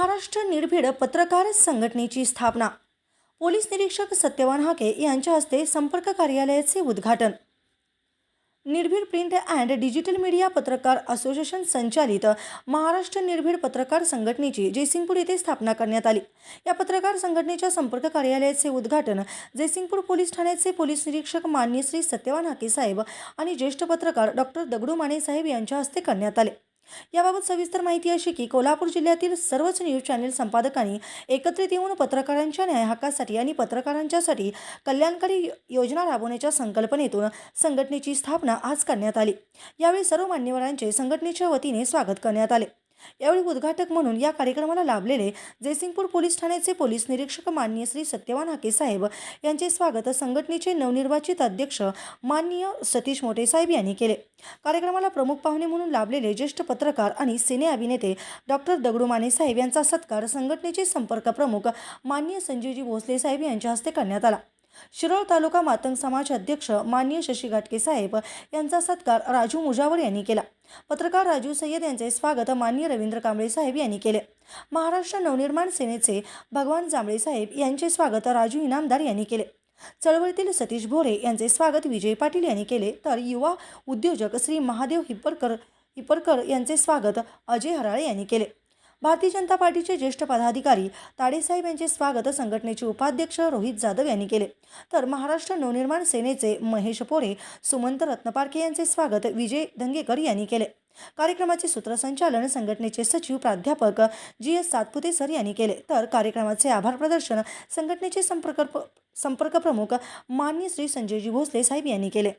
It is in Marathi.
महाराष्ट्र निर्भीड पत्रकार संघटनेची स्थापना. पोलीस निरीक्षक सत्यवान हाके यांच्या हस्ते संपर्क कार्यालयाचे उद्घाटन. निर्भीड प्रिंट अँड डिजिटल मीडिया पत्रकार असोसिएशन संचालित महाराष्ट्र निर्भीड पत्रकार संघटनेची जयसिंगपूर येथे स्थापना करण्यात आली. या पत्रकार संघटनेच्या संपर्क कार्यालयाचे उद्घाटन जयसिंगपूर पोलीस ठाण्याचे पोलीस निरीक्षक मान्य श्री सत्यवान हाके साहेब आणि ज्येष्ठ पत्रकार डॉक्टर दगडू माने साहेब यांच्या हस्ते करण्यात आले. याबाबत सविस्तर माहिती अशी की कोल्हापूर जिल्ह्यातील सर्वच न्यूज चॅनेल संपादकांनी एकत्रित येऊन पत्रकारांच्या न्याय हक्कासाठी आणि पत्रकारांच्यासाठी कल्याणकारी योजना राबवण्याच्या संकल्पनेतून संघटनेची स्थापना आज करण्यात आली. यावेळी सर्व मान्यवरांचे संघटनेच्या वतीने स्वागत करण्यात आले. यावेळी उद्घाटक म्हणून या कार्यक्रमाला लाभलेले जयसिंगपूर पोलीस ठाण्याचे पोलीस निरीक्षक माननीय श्री सत्यवान हाके साहेब यांचे स्वागत संघटनेचे नवनिर्वाचित अध्यक्ष माननीय सतीश मोटे साहेब यांनी केले. कार्यक्रमाला प्रमुख पाहुणे म्हणून लाभलेले ज्येष्ठ पत्रकार आणि सिने अभिनेते डॉक्टर दगडू माने साहेब यांचा सत्कार संघटनेचे संपर्क प्रमुख माननीय संजीवजी भोसले साहेब यांच्या हस्ते करण्यात आला. शिरोळ तालुका मातंग समाज अध्यक्ष मान्य शशी घाटके साहेब यांचा सत्कार राजू मुजावर यांनी केला. पत्रकार राजू सय्यद यांचे स्वागत मान्य रवींद्र कांबळे साहेब यांनी केले. महाराष्ट्र नवनिर्माण सेनेचे भगवान जांभळे साहेब यांचे स्वागत राजू इनामदार यांनी केले. चळवळीतील सतीश भोरे यांचे स्वागत विजय पाटील यांनी केले. तर युवा उद्योजक श्री महादेव हिप्परकर हिप्परकर यांचे स्वागत अजय हराळे यांनी केले. भारतीय जनता पार्टीचे ज्येष्ठ पदाधिकारी ताडेसाहेब यांचे स्वागत संघटनेचे उपाध्यक्ष रोहित जाधव यांनी केले. तर महाराष्ट्र नवनिर्माण सेनेचे महेश पोरे सुमंत रत्नपारखे यांचे स्वागत विजय धंगेकर यांनी केले. कार्यक्रमाचे सूत्रसंचालन संघटनेचे सचिव प्राध्यापक जी एस सातपुते सर यांनी केले. तर कार्यक्रमाचे आभार प्रदर्शन संघटनेचे संपर्क संपर्क प्रमुख मान्य श्री संजयजी भोसले साहेब यांनी केले.